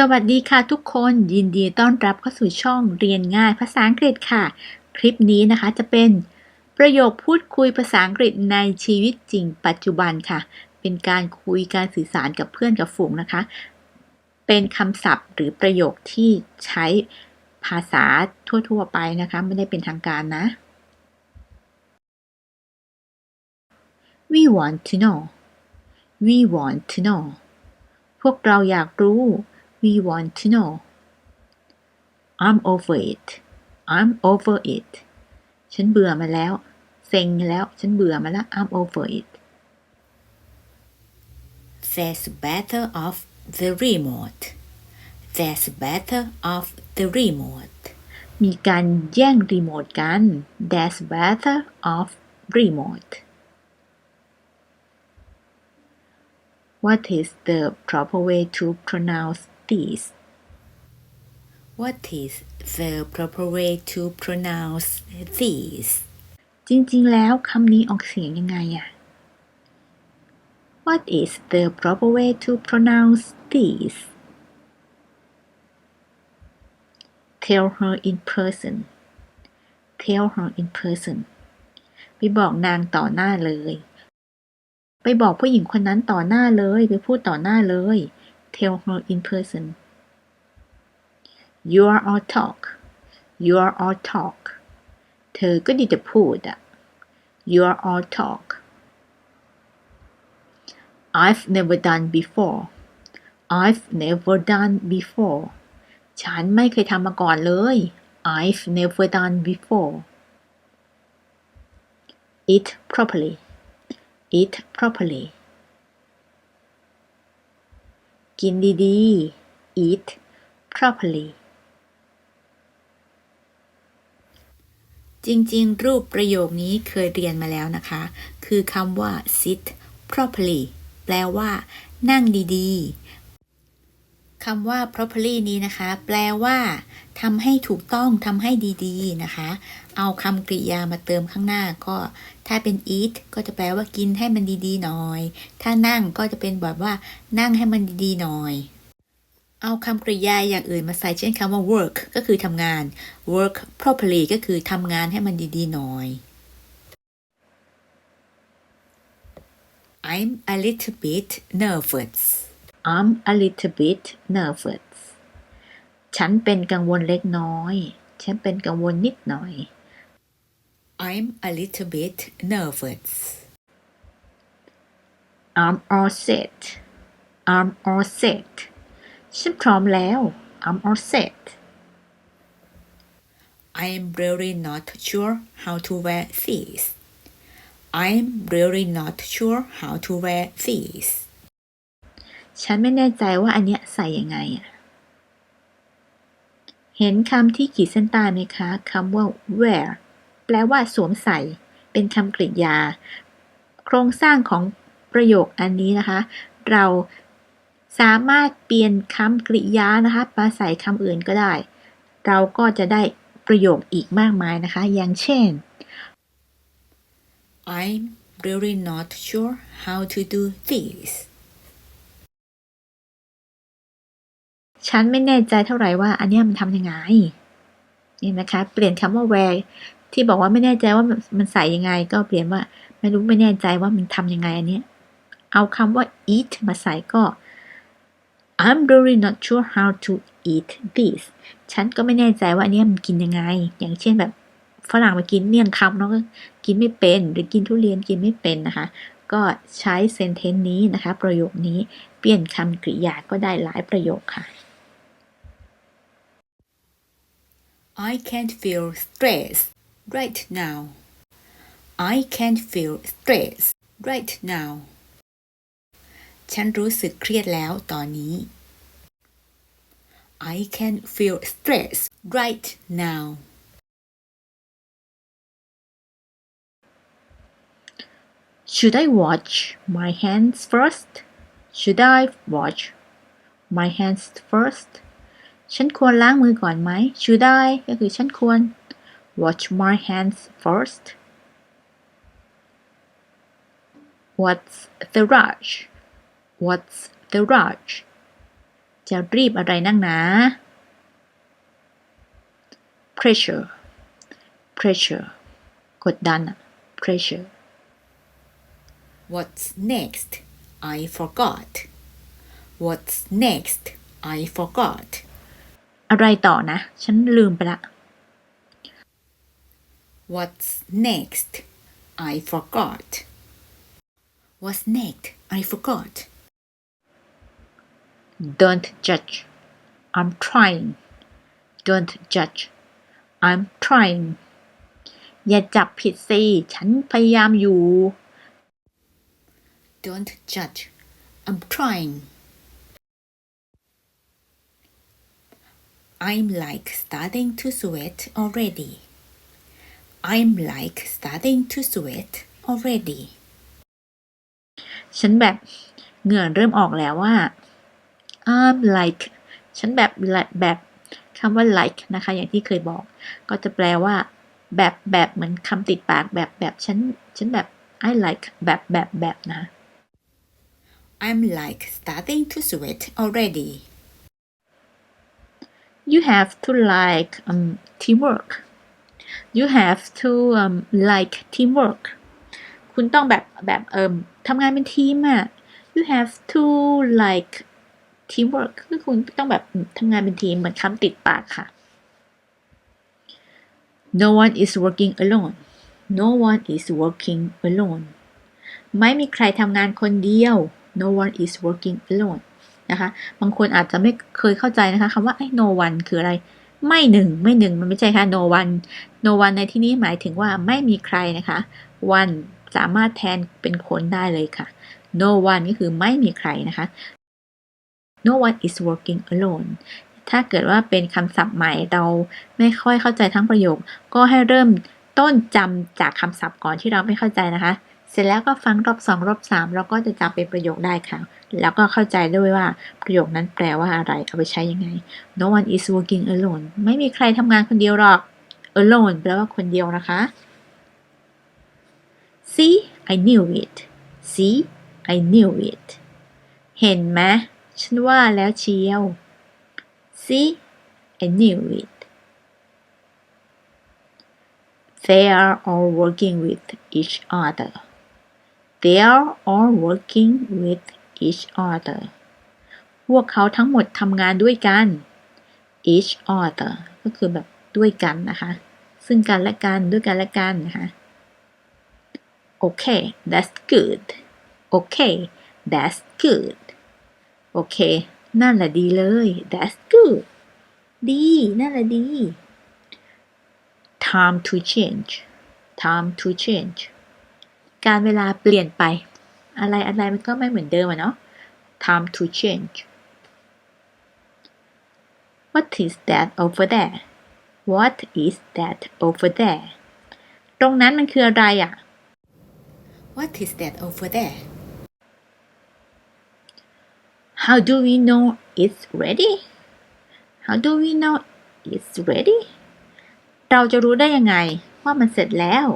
สวัสดีค่ะทุกคนยินดีต้อนรับเข้าสู่ช่องเรียนง่ายภาษาอังกฤษค่ะ คลิปนี้นะคะจะเป็นประโยคพูดคุยภาษาอังกฤษในชีวิตจริงปัจจุบันค่ะ เป็นการคุยการสื่อสารกับเพื่อนกับฝูงนะคะ เป็นคำศัพท์หรือประโยคที่ใช้ภาษาทั่ว ๆ ไปนะคะ ไม่ได้เป็นทางการนะ We want to know We want to know พวกเราอยากรู้ We want to know I'm over it I'm over it ฉันเบื่อมาแล้ว เซ็งแล้ว ฉันเบื่อมาแล้ว I'm over it There's a battle of the remote. There's a battle of the remote. มีการแย่งรีโมทกัน There's battle of remote What is the proper way to pronounce this What is the proper way to pronounce these? จริงๆ แล้วคำนี้ออกเสียงยังไงอะ What is the proper way to pronounce this Tell her in person Tell her in person ไปบอกนางต่อหน้าเลย ไปบอกผู้หญิงคนนั้นต่อหน้าเลย ไปพูดต่อหน้าเลย Tell her in person You are all talk You are all talk เธอก็ดีแต่พูดอะ You are all talk I've never done before I've never done before ฉันไม่เคยทำมาก่อนเลย I've never done before Eat properly Eat properly กินดีๆ Eat properly จริงๆ รูปประโยคนี้เคยเรียนมาแล้วนะคะ คือคำว่า sit properly แปลว่า นั่งดีๆ คำว่า properly นี้นะคะ แปลว่าทำให้ถูกต้องทำให้ดีๆนะคะ เอาคำกริยามาเติมข้างหน้าก็ ถ้าเป็น eat ก็จะแปลว่ากินให้มันดีๆหน่อย ถ้านั่งก็จะเป็นแบบว่า นั่งให้มันดีๆหน่อย เอาคำกริยาอย่างอื่นมาใส่เช่นคำว่า work ก็คือทำงาน work properly ก็คือทำงานให้มันดีๆหน่อย I'm a little bit nervous I'm a little bit nervous ฉันเป็นกังวลเล็กน้อย ฉันเป็นกังวลนิดหน่อย I'm a little bit nervous I'm all set I'm all set ฉันพร้อมแล้ว I'm all set I'm really not sure how to wear these I'm really not sure how to wear these ฉันไม่แน่ใจว่าอันเนี้ยใส่ยังไงอะเห็นคำที่ขีดเส้นใต้ไหมคะคำว่า wear แปลว่าสวมใส่ เป็นคำกริยา โครงสร้างของประโยคอันนี้นะคะ เราสามารถเปลี่ยนคำกริยานะคะมาใส่คำอื่นก็ได้ เราก็จะได้ประโยคอีกมากมายนะคะ อย่างเช่น I'm really not sure how to do this ฉันไม่แน่ใจเท่าไหร่ว่าอันนี้มันทำยังไง นี่นะคะ เปลี่ยนคำว่า wear ที่บอกว่าไม่แน่ใจว่ามันใส่ยังไง ก็เปลี่ยนว่า ไม่รู้ไม่แน่ใจว่ามันทำยังไงอันนี้เอาคำว่า eat มาใส่ก็ I'm really not sure how to eat this ฉันก็ไม่แน่ใจว่าอันนี้มันกินยังไง อย่างเช่นแบบฝรั่งมากินเมี่ยงคำเนาะก็กินไม่เป็นหรือกินทุเรียนกินไม่เป็นนะคะ ก็ใช้เซนเทนนี้นะคะ ประโยคนี้เปลี่ยนคำกริยาก็ได้หลายประโยคค่ะ I can't feel stress right now. I can't feel stress right now. ฉันรู้สึกเครียดแล้วตอนนี้ I can't feel stress right now. Should I wash my hands first? Should I wash my hands first? ฉันควรล้างมือก่อนไหม Should I ก็คือฉันควร wash my hands first What's the rush What's the rush จะรีบอะไรนั่งหนา pressure pressure กดดันอะ pressure What's next? I forgot. What's next? I forgot. อะไรต่อนะ ฉันลืมไปละ What's next? I forgot. What's next? I forgot. don't judge I'm trying don't judge I'm trying อย่าจับผิดสิ ฉันพยายามอยู่ Don't judge. I'm trying. I'm like starting to sweat already. I'm like starting to sweat already. ฉันแบบเหงื่อเริ่มออกแล้วว่า I'm like ฉันแบบแบบคำว่า like นะคะ อย่างที่เคยบอก ก็จะแปลว่า แบบแบบเหมือนคำติดปากแบบแบบฉันฉันแบบ I like แบบแบบแบบนะ I'm like starting to sweat already. You have to like um, teamwork you have to um, like teamwork คุณต้องแบบแบบเอิมทำงานเป็นทีมอะ you have to like teamwork คือคุณต้องแบบทำงานเป็นทีมเหมือนคำติดปากค่ะ no one is working alone no one is working alone ไม่มีใครทำงานคนเดียว no one is working alone นะคะ บางคนอาจจะไม่เคยเข้าใจนะคะคำว่าไอ้ no one คืออะไร ไม่หนึ่งไม่หนึ่งมันไม่ใช่ค่ะ no one no one ในที่นี้หมายถึงว่าไม่มีใครนะคะ one สามารถแทนเป็นคนได้เลยค่ะ no one ก็คือไม่มีใครนะคะ no one is working alone ถ้าเกิดว่าเป็นคำศัพท์ใหม่เราไม่ค่อยเข้าใจทั้งประโยค ก็ให้เริ่มต้นจำจากคำศัพท์ก่อนที่เราไม่เข้าใจนะคะ เสร็จแล้วก็ฟังรอบสองรอบสามเราก็จะจำเป็นประโยคได้ค่ะ แล้วก็เข้าใจด้วยว่าประโยคนั้นแปลว่าอะไร เอาไปใช้ยังไง no one is working alone ไม่มีใครทำงานคนเดียวหรอก alone แปลว่าคนเดียวนะคะ see I knew it see I knew it เห็นไหมฉันว่าแล้วเชียว see I knew it they are all working with each other they are all working with each other พวกเขาทั้งหมดทำงานด้วยกัน each other ก็คือแบบด้วยกันนะคะ ซึ่งกันและกันด้วยกันและกันนะคะ okay that's good okay that's good โอเคนั่นแหละดีเลย that's good ดี นั่นแหละดี time to change time to change การเวลาเปลี่ยนไป อะไรอะไรมันก็ไม่เหมือนเดิมอะเนาะ time to change what is that over there what is that over there ตรงนั้นมันคืออะไรอะ What is that over there? how do we know it's ready how do we know it's ready เราจะรู้ได้ยังไงว่ามันเสร็จแล้ว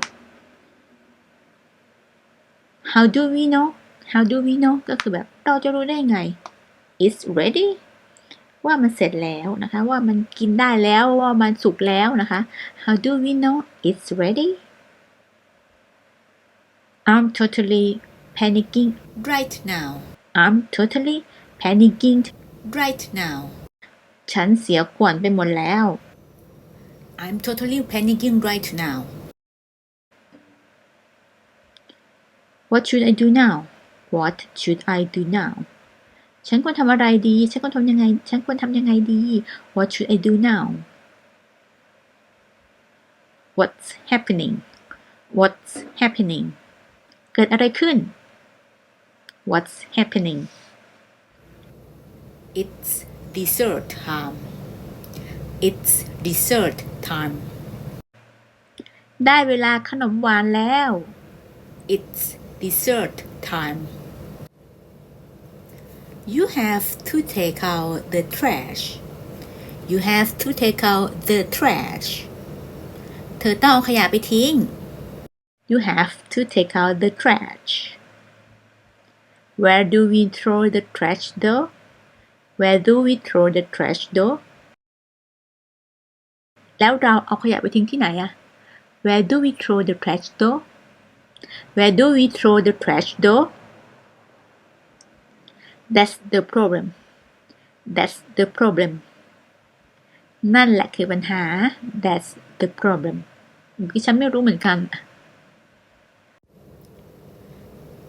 how do we know how do we know ก็คือแบบเราจะรู้ได้ไง it's ready ว่ามันเสร็จแล้วนะคะ ว่ามันกินได้แล้วว่ามันสุกแล้วนะคะ how do we know it's ready I'm totally panicking Right now. I'm totally panicking Right now. ฉันเสียขวัญไปหมดแล้ว I'm totally panicking right now. What should I do now What should I do now ฉันควรทำอะไรดี ฉันควรทำยังไง ฉันควรทำยังไงดี What should I do now What's happening What's happening เกิดอะไรขึ้น What's happening It's dessert time. It's dessert time. ได้เวลาขนมหวานแล้ว It's dessert time. You have to take out the trash. You have to take out the trash. เธอต้องเอาขยะไปทิ้ง You have to take out the trash Where do we throw the trash though Where do we throw the trash though แล้วเราเอาขยะไปทิ้งที่ไหนอะ Where do we throw the trash though Where do we throw the trash though That's the problem That's the problem นั่นแหละคือปัญหา That's the problem ที่ฉันไม่รู้เหมือนกัน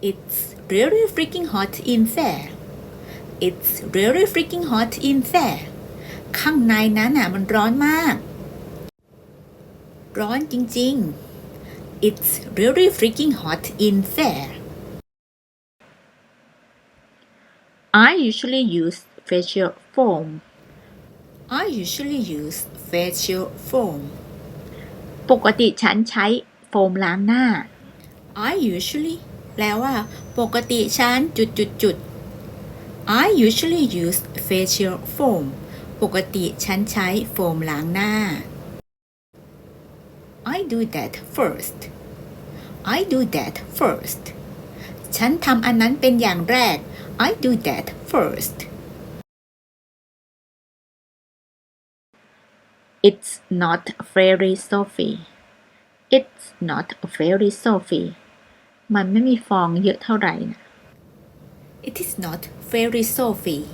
It's really freaking hot in there It's really freaking hot in there ข้างในนั้นน่ะมันร้อนมาก ร้อนจริง ๆ It's really freaking hot in there I usually use facial foam I usually use facial foam ปกติฉันใช้โฟมล้างหน้า I usually แปลว่า ปกติฉันจุดจุดจุด I usually use facial foam ปกติฉันใช้โฟมล้างหน้า I do that first I do that first ฉันทำอันนั้นเป็นอย่างแรก I do that first It's not very Sophie It's not very Sophie มันไม่มีฟองเยอะเท่าไหร่นะ It is not very Sophie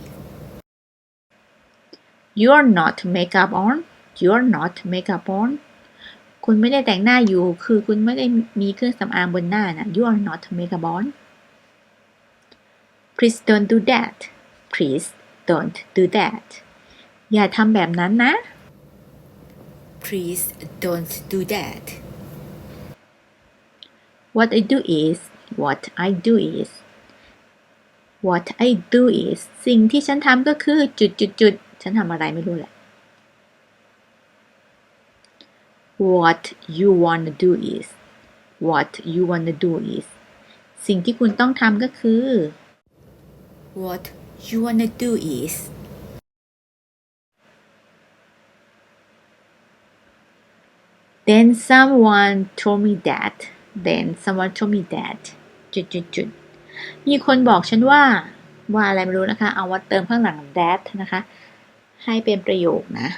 You're not makeup on You're not makeup on คุณไม่ได้แต่งหน้าอยู่ คือคุณไม่ได้มีเครื่องสำอางบนหน้านะ You're not makeup on Please don't do that Please don't do that อย่าทำแบบนั้นนะ Please don't do that What I do is What I do is What I do is สิ่งที่ฉันทำก็คือจุดจุดจุดฉันทำอะไรไม่รู้แหละ What you wanna do is What you wanna do is สิ่งที่คุณต้องทำก็คือ What you wanna do is Then someone told me that Then someone told me that จุดจุดจุดมีคนบอกฉันว่า ว่าอะไรไม่รู้นะคะ เอาว่าเติมข้างหลัง that นะคะ ให้เป็นประโยคนะ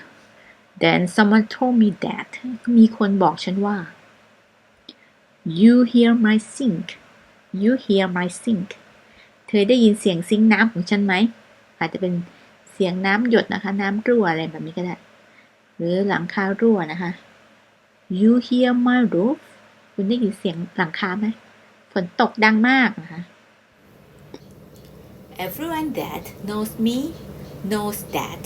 Then someone told me that มีคนบอกฉันว่า You hear my sink You hear my sink เธอได้ยินเสียงซิงค์น้ำของฉันไหม อาจจะเป็นเสียงน้ำหยดนะคะ น้ำรั่วอะไรแบบนี้ก็ได้ หรือหลังคารั่วนะคะ You hear my roof คุณได้ยินเสียงหลังคาไหม ฝนตกดังมากนะคะ Everyone that knows me knows that.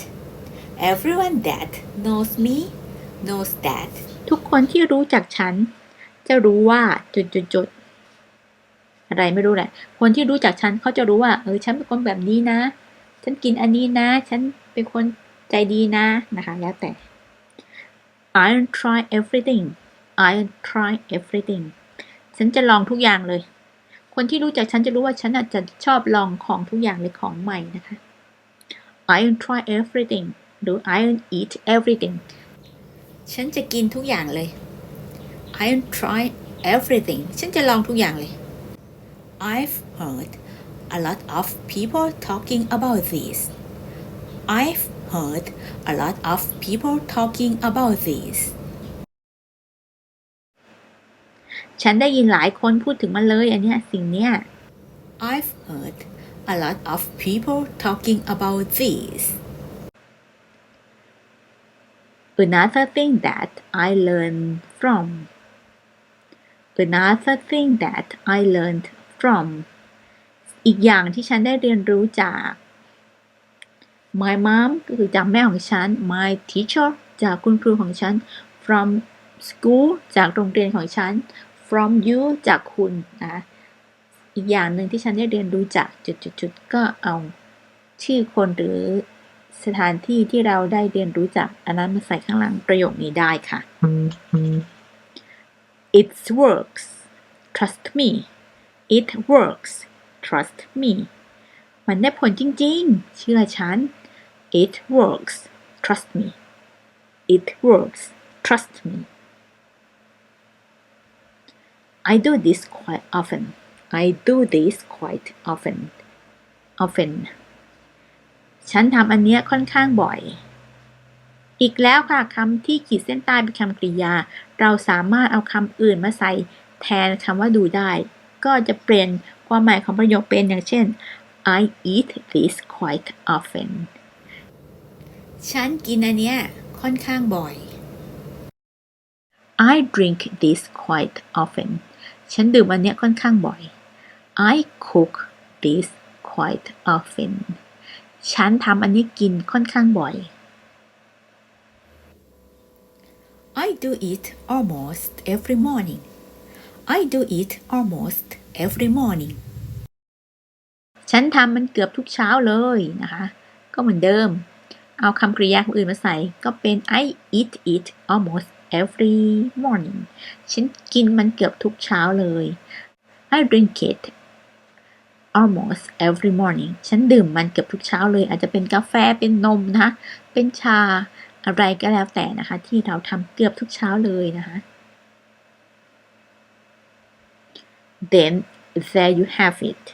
Everyone that knows me knows that. ทุกคนที่รู้จักฉัน จะรู้ว่าจุดจุดจุดอะไรไม่รู้แหละ คนที่รู้จักฉันเขาจะรู้ว่า เออฉันเป็นคนแบบนี้นะ ฉันกินอันนี้นะ ฉันเป็นคนใจดีนะนะคะ แล้วแต่ I try everything I try everything ฉันจะลองทุกอย่างเลย คนที่รู้จักฉันจะรู้ว่าฉันอาจจะชอบลองของทุกอย่างเลยของใหม่นะคะ I try everything หรือ I'll eat everything ฉันจะกินทุกอย่างเลย I'll try everything ฉันจะลองทุกอย่างเลย I've heard a lot of people talking about this. I've heard a lot of people talking about this. ฉันได้ยินหลายคนพูดถึงมันเลยอันเนี้ยสิ่งเนี้ย I've heard a lot of people talking about this. Another thing that I learned from Another thing that I learned from อีกอย่างที่ฉันได้เรียนรู้จาก My mom ก็คือจากแม่ของฉัน My teacher จากคุณครูของฉัน From school จากโรงเรียนของฉัน From you จากคุณนะ อีกอย่างหนึ่งที่ฉันได้เรียนรู้จากจุดๆๆก็เอาชื่อคนหรือ สถานที่ที่เราได้เรียนรู้จากอันนั้นมาใส่ข้างหลังประโยคนี้ได้ค่ะ It works trust me it works trust me มันได้ผลจริงๆ เชื่อฉัน it works trust me it works trust me I do this quite often I do this quite often often ฉันทำอันเนี้ยค่อนข้างบ่อย อีกแล้วค่ะคำที่ขีดเส้นใต้เป็นคำกริยา เราสามารถเอาคำอื่นมาใส่แทนคำว่าดูได้ ก็จะเปลี่ยนความหมายของประโยคเป็นอย่างเช่น I eat this quite often ฉันกินอันเนี้ยค่อนข้างบ่อย I drink this quite often ฉันดื่มอันเนี้ยค่อนข้างบ่อย I cook this quite often ฉันทำอันนี้กินค่อนข้างบ่อย I do it almost every morning I do it almost every morning ฉันทำมันเกือบทุกเช้าเลยนะคะ ก็เหมือนเดิม เอาคำกริยาคำอื่นมาใส่ก็เป็น I eat it almost every morning ฉันกินมันเกือบทุกเช้าเลย I drink it almost every morning ฉันดื่มมันเกือบทุกเช้าเลย อาจจะเป็นกาแฟเป็นนมนะคะ เป็นชาอะไรก็แล้วแต่นะคะ ที่เราทำเกือบทุกเช้าเลยนะคะ then there you have it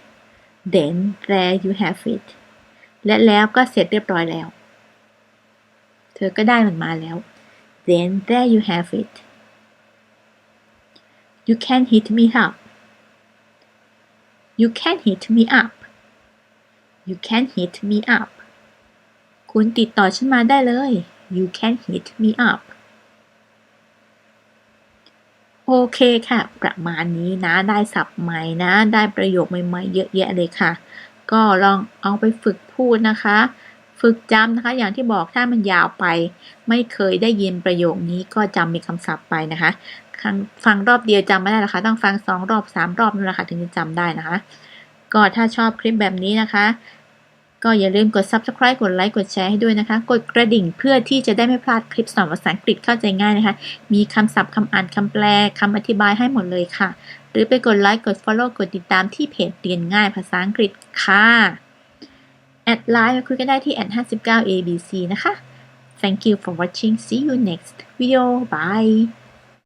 then there you have it และแล้วก็เสร็จเรียบร้อยแล้ว เธอก็ได้มันมาแล้ว then there you have it you can hit me up you can hit me up you can hit me up คุณติดต่อฉันมาได้เลย you can hit me up โอเคค่ะ ประมาณนี้นะ ได้ศัพท์ใหม่นะ ได้ประโยคใหม่ๆ เยอะแยะเลยค่ะ ก็ลองเอาไปฝึกพูดนะคะ ฝึกจำนะคะ อย่างที่บอกถ้ามันยาวไป ไม่เคยได้ยินประโยคนี้ก็จำมีคำศัพท์ไปนะคะ ครั้งฟังรอบเดียวจำไม่ได้หรอกคะ ต้องฟังสองรอบสามรอบนั่นแหละค่ะถึงจะจำได้นะคะ ก็ถ้าชอบคลิปแบบนี้นะคะ ก็อย่าลืมกด subscribe กดไลค์กดแชร์ให้ด้วยนะคะ กดกระดิ่งเพื่อที่จะได้ไม่พลาดคลิปสอนภาษาอังกฤษเข้าใจง่ายนะคะ มีคำศัพท์คำอ่านคำแปลคำอธิบายให้หมดเลยค่ะ หรือไปกดไลค์กด follow กดติดตามที่เพจเรียนง่ายภาษาอังกฤษค่ะแอดไลน์มาคุยกันได้ที่แอด59 abc นะคะ Thank you for watching see you next video bye